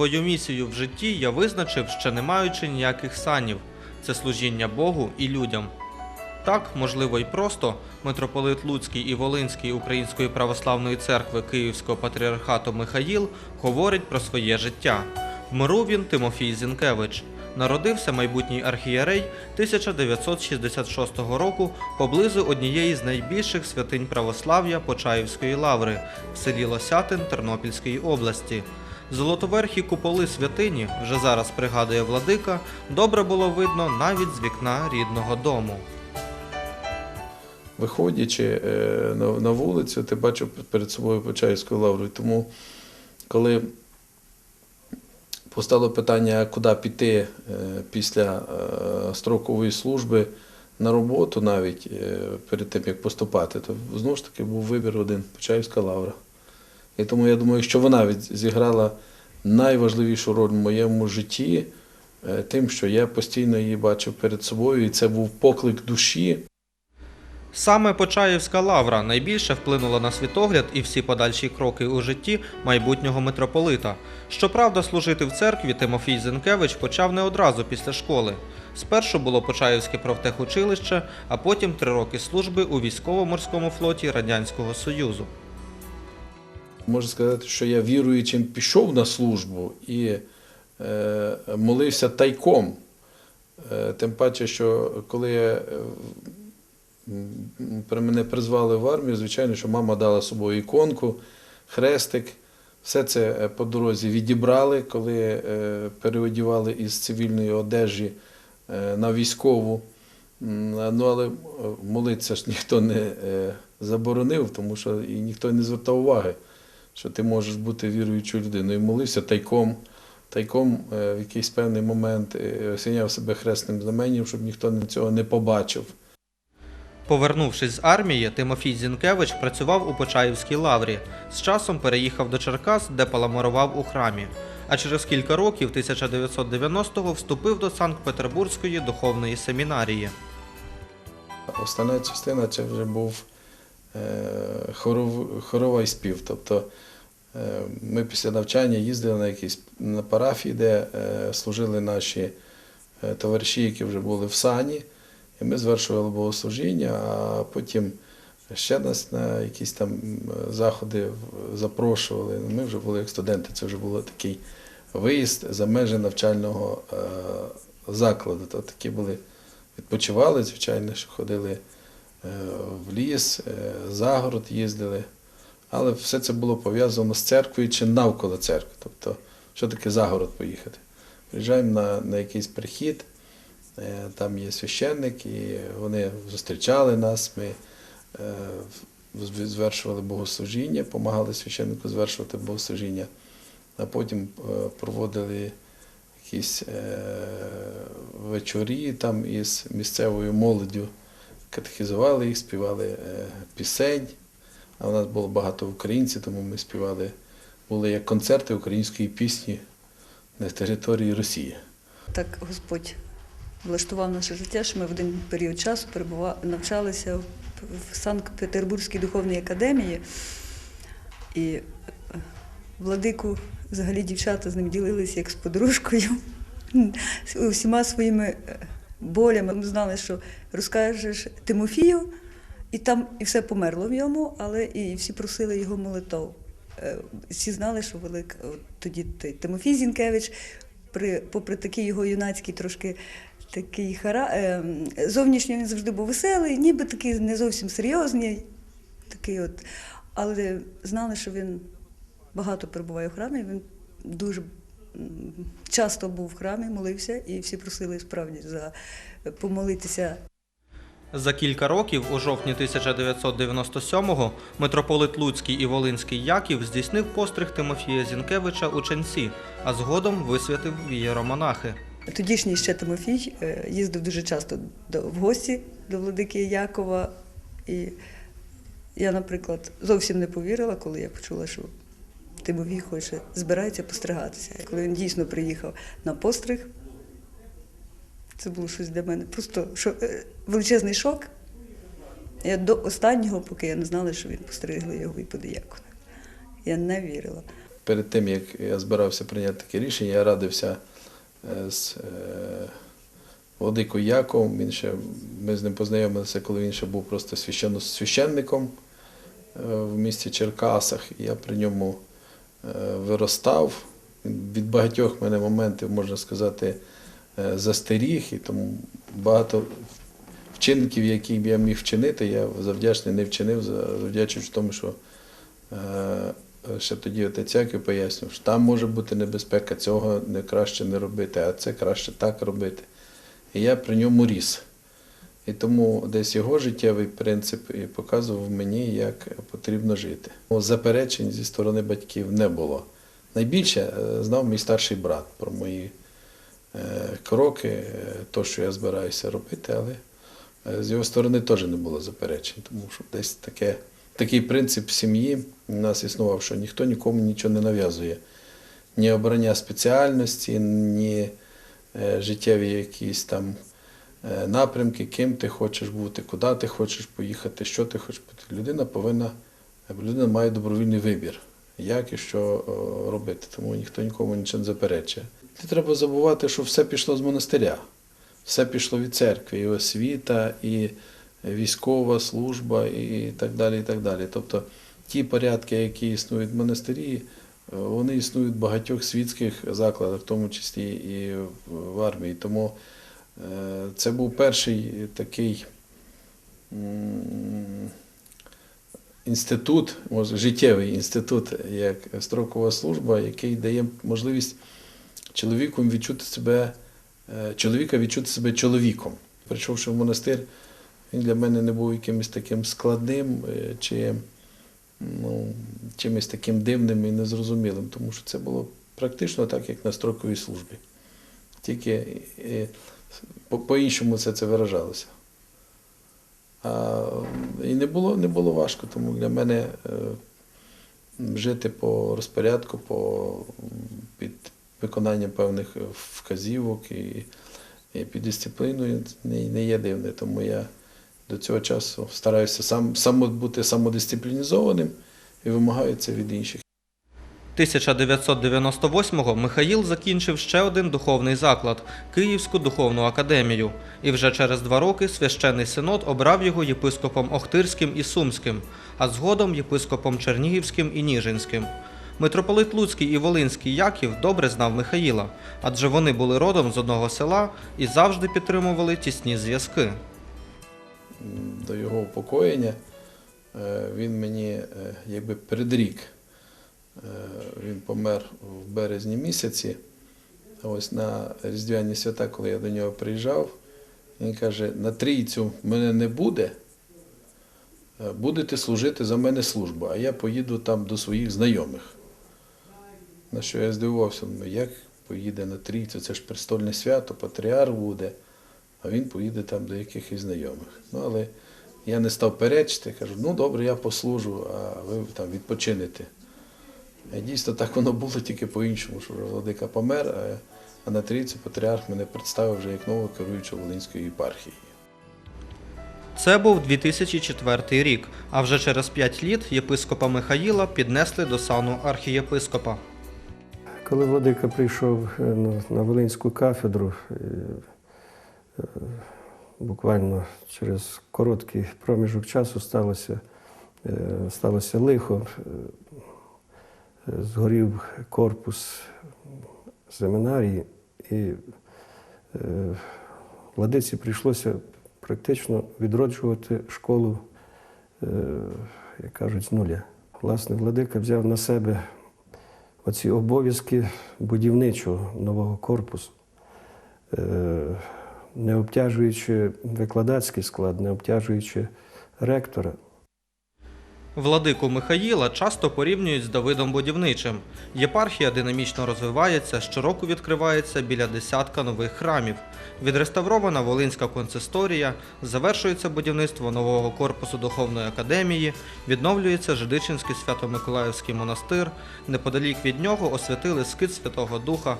Свою місію в житті я визначив, ще не маючи ніяких санів. Це служіння Богу і людям. Так, можливо, і просто митрополит Луцький і Волинський Української православної церкви Київського патріархату Михаїл говорить про своє життя. В миру він Тимофій Зінкевич. Народився майбутній архієрей 1966 року поблизу однієї з найбільших святинь православ'я Почаївської лаври в селі Лосятин Тернопільської області. Золотоверхі куполи святині, вже зараз пригадує владика, добре було видно навіть з вікна рідного дому. Виходячи е, на, вулицю, ти бачив перед собою Почаївську лавру. Тому, коли постало питання, куди піти е, після е, строкової служби на роботу, навіть перед тим, як поступати, то знову ж таки був вибір один Почаївська лавра. І тому я думаю, що вона зіграла найважливішу роль в моєму житті, е, тим, що я постійно її бачив перед собою, і це був поклик душі. Саме Почаївська лавра найбільше вплинула на світогляд і всі подальші кроки у житті майбутнього митрополита. Щоправда, служити в церкві Тимофій Зінкевич почав не одразу після школи. Спершу було Почаївське профтехучилище, а потім три роки служби у військово-морському флоті Радянського Союзу. Можу сказати, що я віруючим пішов на службу і е, молився тайком. Е, тим паче, що коли я, е, мене призвали в армію, звичайно, що мама дала з собою іконку, хрестик. Все це е, по дорозі відібрали, коли е, переодівали із цивільної одежі е, на військову. Ну, але молитися ж ніхто не заборонив, тому що і ніхто не звертав уваги що ти можеш бути віруючою людиною. І молився тайком, тайком е, в якийсь певний момент е, осіняв себе хресним знаменем, щоб ніхто цього не побачив. Повернувшись з армії, Тимофій Зінкевич працював у Почаївській лаврі. З часом переїхав до Черкас, де паламарував у храмі. А через кілька років, 1990-го, вступив до Санкт-Петербурзької духовної семінарії. Остання частина це вже був е, хоров, хоровий спів. Тобто ми після навчання їздили на якісь на парафії, де е, служили наші е, товариші, які вже були в сані. І ми звершували богослужіння, а потім ще нас на якісь там заходи запрошували. Ми вже були як студенти, це вже був такий виїзд за межі навчального е, закладу. То такі були, відпочивали, звичайно, що ходили е, в ліс, е, за город їздили. Але все це було пов'язано з церквою чи навколо церкви. Тобто, що таке за город поїхати? Приїжджаємо на, на якийсь прихід, е, там є священник, і вони зустрічали нас. Ми е, звершували богослужіння, допомагали священнику звершувати богослужіння, а потім е, проводили якісь вечорі там із місцевою молоддю, катехізували їх, співали пісень. А у нас було багато українців, тому ми співали, були як концерти української пісні на території Росії. Так Господь влаштував наше життя, що ми в один період часу навчалися в- Санкт-Петербурзькій духовній академії. І е, владику взагалі дівчата з ним ділилися як з подружкою усіма своїми е, болями. Ми знали, що розкажеш Тимофію, і там і все померло в ньому, але і всі просили його молитов. Е, Всі знали, що велик тоді Тимофій Зінкевич, при, попри такий його юнацький трошки такий хара, е, зовнішньо він завжди був веселий, ніби такий не зовсім серйозний, такий от, але знали, що він багато перебуває в храмі, він дуже часто був в храмі, молився, і всі просили справді за помолитися За кілька років, у жовтні 1997-го, митрополит Луцький і Волинський Яків здійснив постриг Тимофія Зінкевича у ченці, а згодом висвятив вієромонахи. Тодішній ще Тимофій е, їздив дуже часто в гості до владики Якова. І я, наприклад, зовсім не повірила, коли я почула, що Тимофій хоче збирається постригатися. Коли він дійсно приїхав на постриг, це було щось для мене. Просто шо- е, величезний шок. Я до останнього, поки я не знала, що він постригли його і подияконив. Я не вірила. перед тим, як я збирався прийняти таке рішення, я радився е, з е, Владикою Яковом. Він ще, ми з ним познайомилися, коли він ще був просто священником в місті Черкасах. Я при ньому виростав. Від багатьох мене моментів, можна сказати, застеріг, і тому багато вчинків, які б я міг вчинити, я завдячний не вчинив, завдячуючи тому, що е, ще тоді отець Яків пояснював, що там може бути небезпека, цього не краще не робити, а це краще так робити. І я при ньому ріс. І тому десь його життєвий принцип і показував мені, як потрібно жити. Заперечень зі сторони батьків не було. Найбільше е, знав мій старший брат про мої е, кроки, е, то, що я збираюся робити, але е, з його сторони теж не було заперечень, тому що десь таке, такий принцип сім'ї у нас існував, що ніхто нікому нічого не нав'язує. Ні обрання спеціальності, ні е, життєві якісь там е, напрямки, ким ти хочеш бути, куди ти хочеш поїхати, що ти хочеш бути. Людина повинна, людина має добровільний вибір, як і що робити. Тому ніхто нікому нічого не заперечує. Не треба забувати, що все пішло з монастиря, все пішло від церкви, і освіта, і військова служба, і так далі. І так далі. Тобто ті порядки, які існують в монастирі, е, вони існують в багатьох світських закладах, в тому числі і в- армії. Тому е, це був перший такий інститут, може, життєвий інститут, як строкова служба, який дає можливість чоловіку відчути себе, е, чоловіка відчути себе чоловіком. Прийшовши в монастир, він для мене не був якимось таким складним е, чи ну, чимось таким дивним і незрозумілим, тому що це було практично так, як на строковій службі. Тільки е, по- по-іншому це, це виражалося. А, і не було, не було важко, тому для мене жити по розпорядку, по, виконанням певних вказівок і, і під дисципліною не, не є дивне. Тому я до цього часу стараюся сам, само, бути самодисциплінізованим і вимагаю це від інших. 1998-го Михаїл закінчив ще один духовний заклад Київську духовну академію. І вже через два роки священний синод обрав його єпископом Охтирським і Сумським, а згодом єпископом Чернігівським і Ніжинським. Митрополит Луцький і Волинський Яків добре знав Михаїла, адже вони були родом з одного села і завжди підтримували тісні зв'язки. До його упокоєння, е, він мені е, якби предрік. Е, Він помер в березні місяці. Ось на Різдвяні свята, коли я до нього приїжджав, він каже: на трійцю мене не буде, будете служити за мене службу, а я поїду там до своїх знайомих. На що я здивувався, ну як поїде на трійцю, це ж престольне свято, патріарх буде а він поїде там до якихось знайомих. Ну, але я не став перечити, кажу, ну добре, я послужу, а ви там відпочинете. І дійсно так воно було тільки по-іншому, що владика помер, а, на трійці патріарх мене представив вже як нового керуючого Волинської єпархії. Це був 2004 рік, а вже через 5 літ єпископа Михаїла піднесли до сану архієпископа. Коли владика прийшов е, на, на Волинську кафедру, е, е, буквально через короткий проміжок часу сталося, сталося лихо. Згорів корпус семінарії, і владиці прийшлося практично відроджувати школу, як кажуть, з нуля. Власне, владика взяв на себе оці обов'язки будівничого нового корпусу, е, не обтяжуючи викладацький склад, не обтяжуючи ректора. Владику Михаїла часто порівнюють з Давидом Будівничим. Єпархія динамічно розвивається, щороку відкривається біля десятка нових храмів. Відреставрована Волинська консисторія, завершується будівництво нового корпусу Духовної академії, відновлюється Жидичинський Свято-Миколаївський монастир, неподалік від нього освятили скит Святого Духа.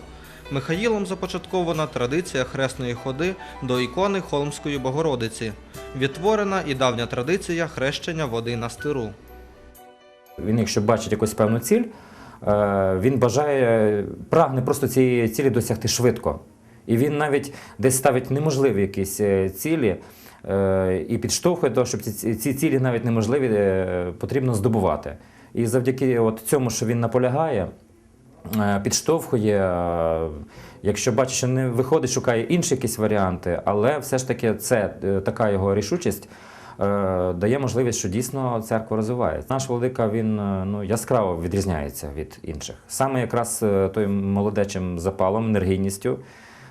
Михаїлом започаткована традиція хресної ходи до ікони Холмської Богородиці. Відтворена і давня традиція хрещення води на стиру. Він, якщо бачить якусь певну ціль, е, він бажає, прагне просто цієї цілі досягти швидко. І він навіть десь ставить неможливі якісь е, цілі е, і підштовхує того, щоб ці, ці цілі навіть неможливі потрібно здобувати. І завдяки от цьому, що він наполягає, підштовхує, е, якщо бачить, що не виходить, шукає інші якісь варіанти, але все ж таки це е, така його рішучість. е, Дає можливість, що дійсно церква розвивається. Наш владика він е, ну яскраво відрізняється від інших. Саме якраз е, той молодечим запалом, енергійністю.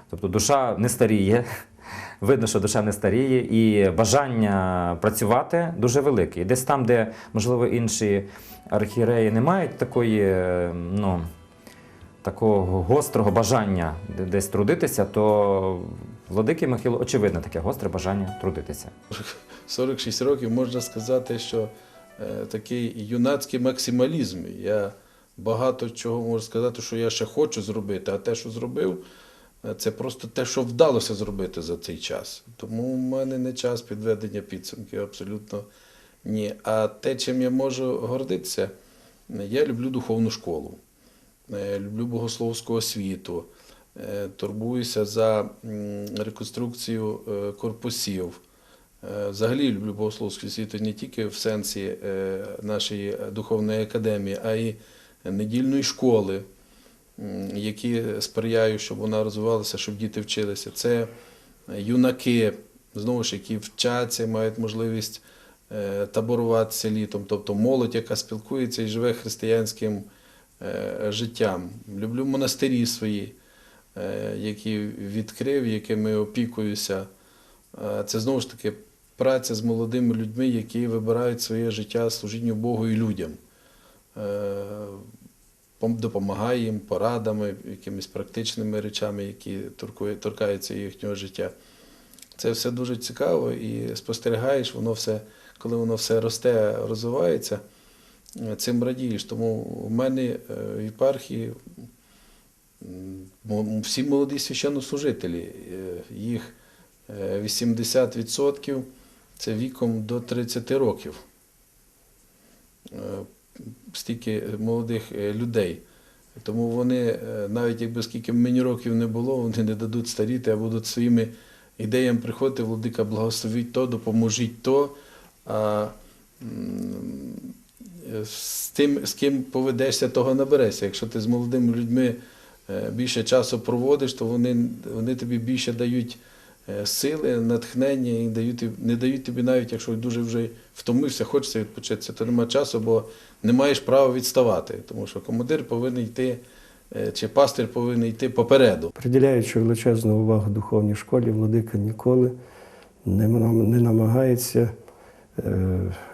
Тобто душа не старіє, видно, що душа не старіє, і бажання працювати дуже велике. І десь там, де, можливо, інші архієреї не мають такої, е, ну, такого гострого бажання десь трудитися, то владики Михайло, очевидно, таке гостре бажання трудитися. 46 років можна сказати, що е, такий юнацький максималізм. Я багато чого можу сказати, що я ще хочу зробити, а те, що зробив, е, це просто те, що вдалося зробити за цей час. Тому в мене не час підведення підсумків, абсолютно ні. А те, чим я можу гордитися, я люблю духовну школу, люблю богословську освіту, е, турбуюся за реконструкцію е, корпусів. Е, Взагалі люблю богословську освіту не тільки в сенсі е, нашої духовної академії, а й недільної школи, які сприяють, щоб вона розвивалася, щоб діти вчилися. Це юнаки, знову ж які вчаться, мають можливість е, таборуватися літом, тобто молодь, яка спілкується і живе християнським е, життям. Люблю монастирі свої, е, які відкрив, якими опікуюся. Е, Це знову ж таки праця з молодими людьми, які вибирають своє життя служінню Богу і людям. Е, пом- Допомагає їм порадами, якимись практичними речами, які торкаються їхнього життя. Це все дуже цікаво і спостерігаєш, воно все, коли воно все росте, розвивається, е, цим радієш. Тому в мене е, в єпархії всі молоді священнослужителі, е, їх е, 80% це віком до 30 років. Е, Стільки молодих е, людей. Тому вони, е, навіть якби скільки мені років не було, вони не дадуть старіти, а будуть своїми ідеями приходити, владика, благословіть то, допоможіть то. А е, з тим, з ким поведешся, того наберешся. Якщо ти з молодими людьми е, більше часу проводиш, то вони, вони тобі більше дають е, сили, натхнення і дають, не дають тобі навіть, якщо дуже вже втомився, хочеться відпочитися, то немає часу, бо не маєш права відставати. Тому що командир повинен йти, е, чи пастир повинен йти попереду. Приділяючи величезну увагу духовній школі, владика ніколи не, намагається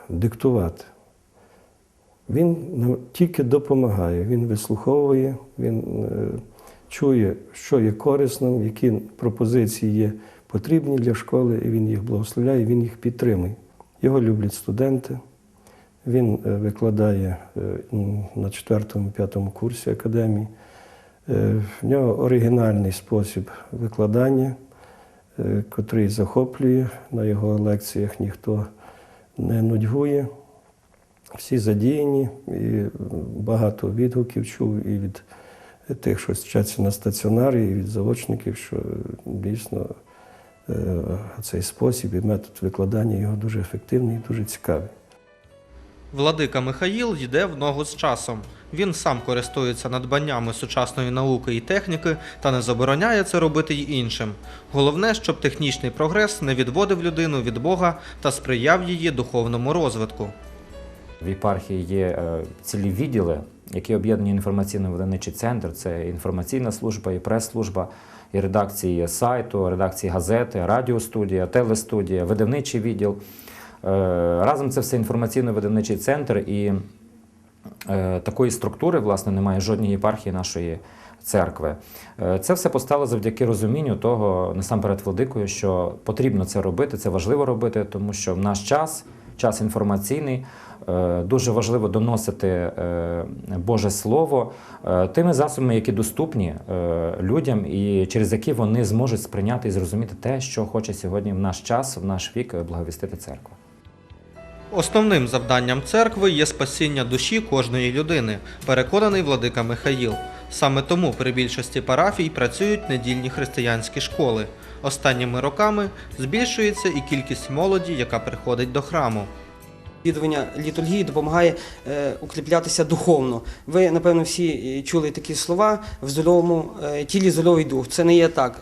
диктувати. Він нам тільки допомагає, він вислуховує, він е, чує, що є корисним, які пропозиції є потрібні для школи, і він їх благословляє, він їх підтримує. Його люблять студенти. Він е, викладає е, на 4-5 курсі академії. В нього оригінальний спосіб викладання, котрий захоплює. На його лекціях ніхто не нудьгує. Всі задіяні, і багато відгуків чув і від тих, що вчаться на стаціонарі, і від заочників, що дійсно е, цей спосіб і метод викладання його дуже ефективний і дуже цікавий. Владика Михаїл йде в ногу з часом. Він сам користується надбаннями сучасної науки і техніки та не забороняє це робити й іншим. Головне, щоб технічний прогрес не відводив людину від Бога та сприяв її духовному розвитку. В єпархії є е, цілі відділи, які об'єднані інформаційно-видавничий центр. Це інформаційна служба, і прес-служба, і редакції сайту, редакції газети, радіостудія, телестудія, видавничий відділ. Е, Разом це все інформаційно-видавничий центр, і е, такої структури, власне, немає жодній єпархії нашої церкви. Це все постало завдяки розумінню того, насамперед владикою, що потрібно це робити, це важливо робити, тому що в наш час, час інформаційний, дуже важливо доносити е, Боже Слово е, тими засобами, які доступні е, людям, і через які вони зможуть сприйняти і зрозуміти те, що хоче сьогодні в наш час, в наш вік благовістити церква. Основним завданням церкви є спасіння душі кожної людини, переконаний владика Михаїл. Саме тому при більшості парафій працюють недільні християнські школи. Останніми роками збільшується і кількість молоді, яка приходить до храму. Відвідування літургії допомагає е, укріплятися духовно. Ви, напевно, всі е, чули такі слова в здоровому е, тілі здоровий дух. Це не є так.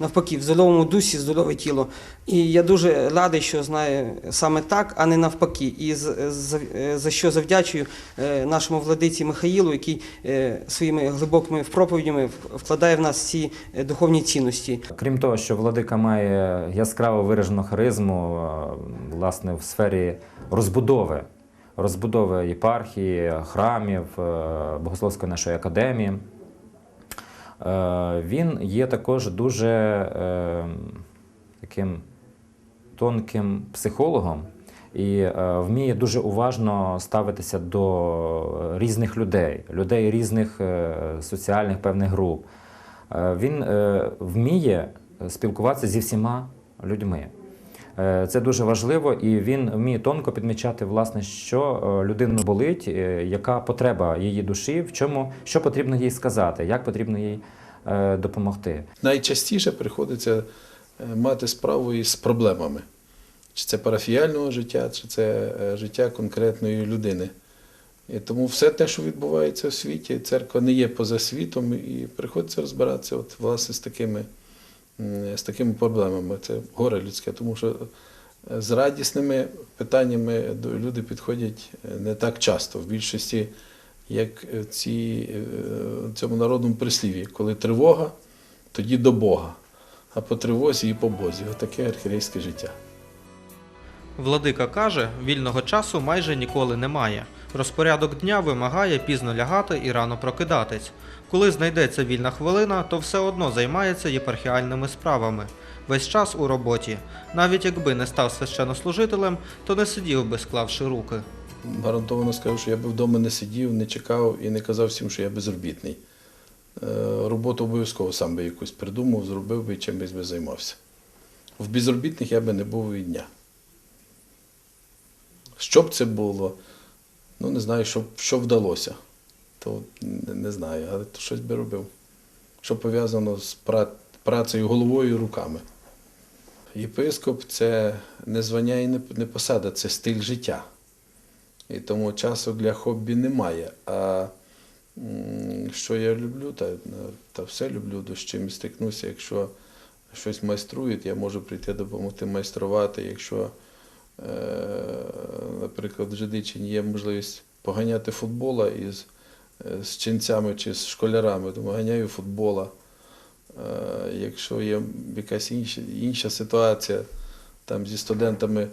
Навпаки, в здоровому дусі здорове тіло. І я дуже радий, що знаю саме так, а не навпаки. І за що завдячую е, нашому владиці Михаїлу, який е, своїми глибокими проповідями вкладає в нас ці е, духовні цінності. Крім того, що владика має яскраво виражену харизму власне в сфері розбудови, розбудови єпархії, храмів, Богословської нашої академії. Він є також дуже таким тонким психологом і е, вміє дуже уважно ставитися до різних людей, людей різних е, соціальних певних груп. Е, Він вміє спілкуватися зі всіма людьми. Це дуже важливо, і він вміє тонко підмічати, власне, що людину болить, яка потреба її душі, в чому що потрібно їй сказати, як потрібно їй допомогти. Найчастіше приходиться мати справу із проблемами. Чи це парафіяльного життя, чи це е, життя конкретної людини. І тому все те, що відбувається у світі, церква не є поза світом, і приходиться розбиратися от, власне, з такими, з такими проблемами. Це горе людське, тому що е, з радісними питаннями люди підходять е, не так часто. В більшості, як в ці, е, в цьому народному прислів'ї, коли тривога, тоді до Бога, а по тривозі і по Бозі. Отаке архірейське життя. Владика каже, вільного часу майже ніколи немає. Розпорядок дня вимагає пізно лягати і рано прокидатись. Коли знайдеться вільна хвилина, то все одно займається єпархіальними справами. Весь час у роботі. Навіть якби не став священнослужителем, то не сидів би, склавши руки. Гарантовано скажу, що я би вдома не сидів, не чекав і не казав всім, що я безробітний. Е, Роботу обов'язково сам би якусь придумав, зробив би і чимось би займався. В безробітних я би не був і дня. Що б це було? Ну, не знаю, що, що вдалося. То не, не знаю, але то щось би робив. Що пов'язано з пра- працею головою і руками. Єпископ це не звання і не, посада, це стиль життя. І тому часу для хобі немає. А що я люблю, та, та все люблю, до з чим стикнуся. Якщо щось майструють, я можу прийти допомогти майструвати. Якщо, е, наприклад, в Жидичині є можливість поганяти футбола із е, з ченцями чи з школярами, то ганяю футбола. Е, Якщо є якась інша, інша ситуація, там зі студентами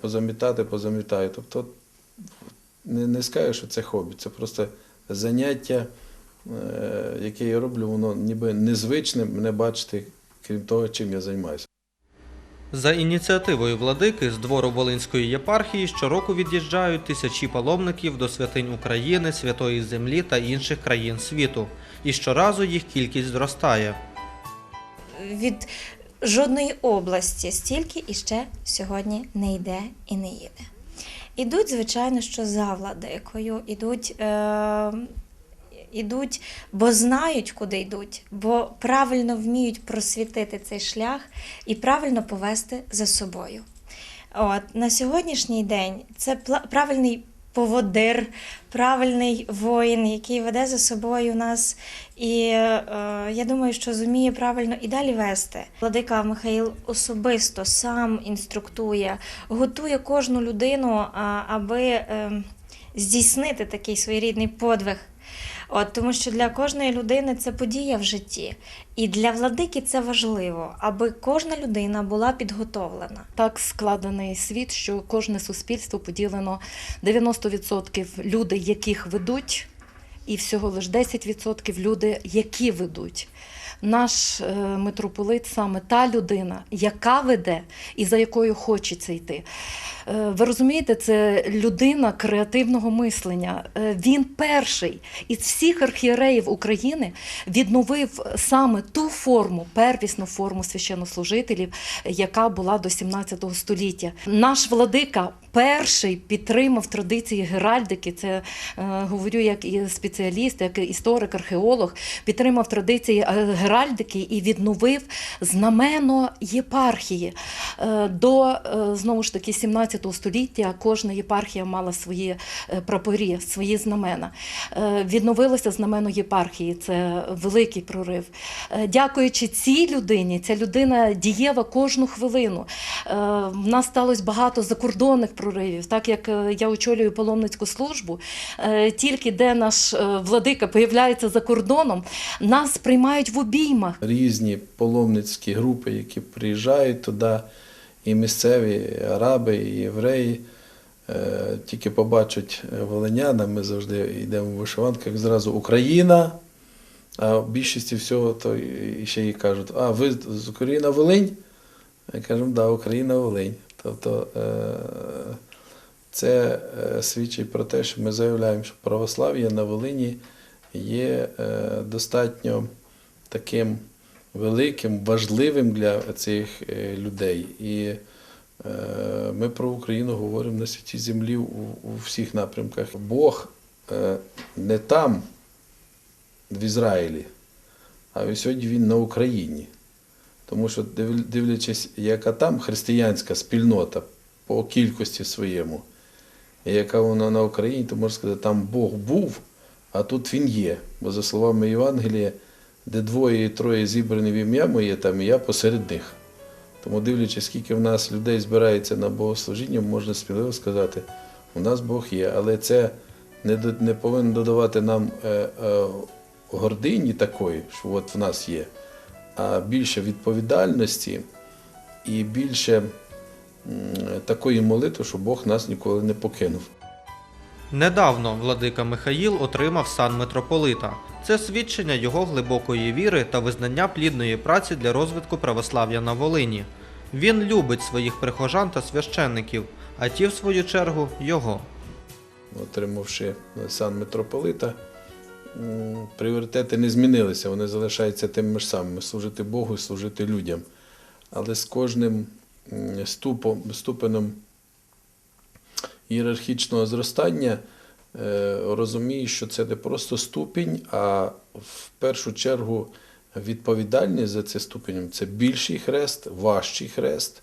позамітати, позамітаю. Тобто не, не скажу, що це хобі, це просто заняття, е, яке я роблю, воно ніби незвичне мене бачити, крім того, чим я займаюся. За ініціативою владики з двору Волинської єпархії щороку від'їжджають тисячі паломників до святинь України, Святої Землі та інших країн світу. І щоразу їх кількість зростає. від жодної області стільки іще сьогодні не йде і не їде. Ідуть, звичайно, що за владикою, ідуть, е, ідуть, бо знають, куди йдуть, бо правильно вміють просвітити цей шлях і правильно повести за собою. От, на сьогоднішній день це правильний поводир, правильний воїн, який веде за собою нас. І е, я думаю, що зуміє правильно і далі вести. Владика Михаїл особисто сам інструктує, готує кожну людину, аби е, здійснити такий своєрідний подвиг. От, тому що для кожної людини це подія в житті. І для владики це важливо, аби кожна людина була підготовлена. Так складений світ, що кожне суспільство поділено 90% люди, яких ведуть, і всього лише 10% люди, які ведуть. Наш е, митрополит саме та людина, яка веде і за якою хочеться йти. Е, ви розумієте, це людина креативного мислення. Е, він перший із всіх архієреїв України відновив саме ту форму, первісну форму священнослужителів, яка була до 17 століття. Наш владика перший підтримав традиції геральдики. Це е, говорю як і спеціаліст, як історик, археолог, підтримав традиції е, геральдики і відновив знамено єпархії. Е, До е, знову ж таки 17 століття кожна єпархія мала свої е, прапорі, свої знамена. Е, Відновилося знамено єпархії. Це великий прорив. Е, Дякуючи цій людині, ця людина дієва кожну хвилину. Е, В нас сталося багато закордонних проривів. Так як е, я очолюю паломницьку службу, е, тільки де наш е, владика появляється за кордоном, нас приймають в обіймах. Різні паломницькі групи, які приїжджають туди, і місцеві і араби, і євреї. Тільки побачать волиняна, ми завжди йдемо в вишиванках, зразу Україна. А в більшості всього то ще їй кажуть, а ви з Україна Волинь? Ми кажемо, да, Україна Волинь. Тобто е, це е, свідчить про те, що ми заявляємо, що православ'я на Волині є е, достатньо таким великим, важливим для цих людей. І ми про Україну говоримо на святій землі у, всіх напрямках. Бог не там, в Ізраїлі, а сьогодні він на Україні. Тому що дивлячись, яка там християнська спільнота по кількості своєму, і яка вона на Україні, то можна сказати, там Бог був, а тут він є. Бо за словами Євангелія, де двоє і троє зібрані в ім'я моє, там і я посеред них. Тому дивлячись, скільки в нас людей збирається на богослужіння, можна сміливо сказати, у нас Бог є. Але це не, не повинно додавати нам е, е, гордині такої, що от в нас є, більше відповідальності і більше такої молитви, що Бог нас ніколи не покинув. Недавно владика Михаїл отримав сан митрополита. Це свідчення його глибокої віри та визнання плідної праці для розвитку православ'я на Волині. Він любить своїх прихожан та священників, а ті, в свою чергу, його. отримавши сан митрополита, пріоритети не змінилися, вони залишаються тими ж самими служити Богу і служити людям. Але з кожним ступеном ієрархічного зростання е, розумієш, що це не просто ступінь, а в першу чергу відповідальність за цей ступінь це більший хрест, важчий хрест.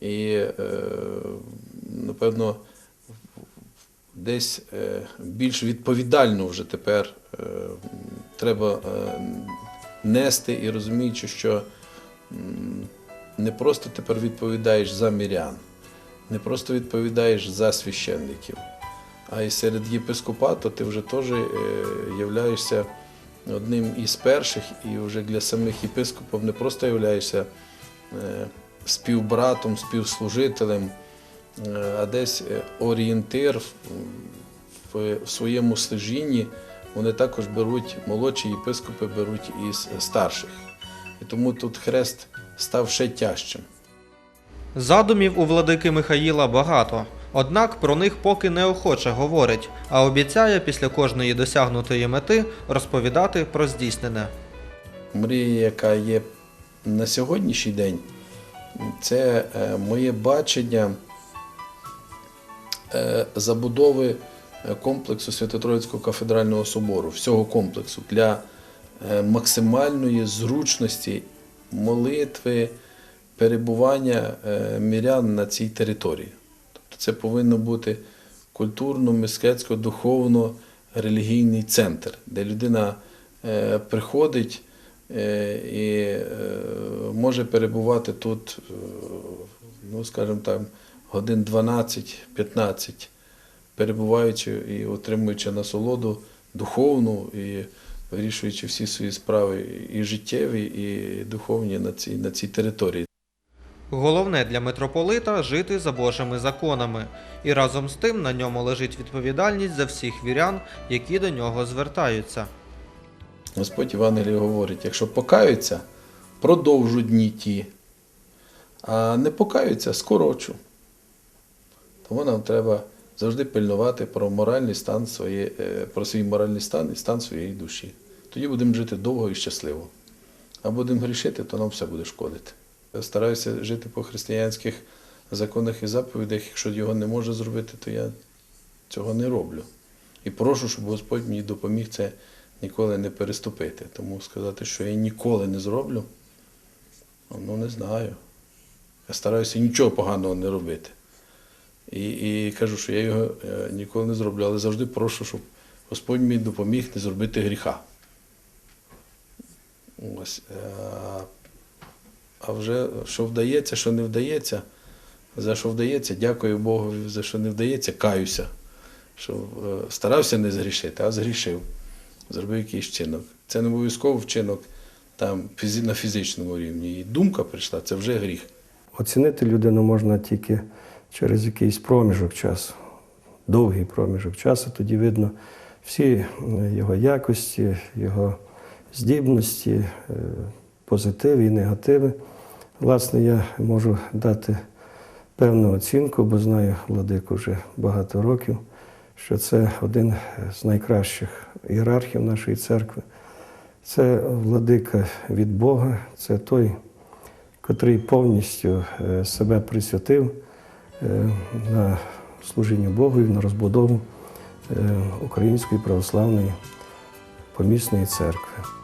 І, е, напевно, десь е, більш відповідально вже тепер е, треба е, нести і розуміючи, що не просто тепер відповідаєш за мірян, не просто відповідаєш за священників, а й серед єпископату ти вже теж являєшся одним із перших, і вже для самих єпископів не просто являєшся співбратом, співслужителем, а десь е, орієнтир в- своєму служінні. Вони також беруть, молодші єпископи беруть із старших. І тому тут хрест став ще тяжчим. Задумів у владики Михаїла багато, однак про них поки неохоче говорить, а обіцяє після кожної досягнутої мети розповідати про здійснене. Мрія, яка є на сьогоднішній день, це е, моє бачення е, забудови е, комплексу Свято-Троїцького кафедрального собору, всього комплексу для е, максимальної зручності молитви, перебування е, мірян на цій території. Тобто це повинно бути культурно, мистецько, духовно, релігійний центр, де людина е, приходить е, і е, може перебувати тут, е, ну, скажімо так, годин 12-15, перебуваючи і отримуючи насолоду духовну і вирішуючи всі свої справи і життєві, і духовні на цій, на цій території. Головне для митрополита жити за Божими законами, і разом з тим на ньому лежить відповідальність за всіх вірян, які до нього звертаються. Господь Євангеліє говорить, якщо покаються, продовжу дні ті, а не покаються, скорочу. Тому нам треба завжди пильнувати про моральний стан своє, е, про свій моральний стан і стан своєї душі. Тоді будемо жити довго і щасливо. А будемо грішити, то нам все буде шкодити. Я стараюся жити по християнських законах і заповідях, якщо його не може зробити, то я цього не роблю. І прошу, щоб Господь мені допоміг це ніколи не переступити. Тому сказати, що я ніколи не зроблю, ну не знаю. Я стараюся нічого поганого не робити. І, і кажу, що я його е, ніколи не зроблю, але завжди прошу, щоб Господь мені допоміг не зробити гріха. Ось. е, А вже що вдається, що не вдається, за що вдається, дякую Богу, за що не вдається, каюся. Що е, старався не згрішити, а згрішив. Зробив якийсь вчинок. Це не обов'язково вчинок там, на фізичному рівні. І думка прийшла, це вже гріх. Оцінити людину можна тільки через якийсь проміжок часу, довгий проміжок часу. Тоді видно всі е, його якості, його здібності, е, позитиви і негативи. Власне, я можу дати певну оцінку, бо знаю владику вже багато років, що це один з найкращих ієрархів нашої церкви. Це владика від Бога, це той, котрий повністю е, себе присвятив на служіння Богу і на розбудову е, Української православної помісної церкви.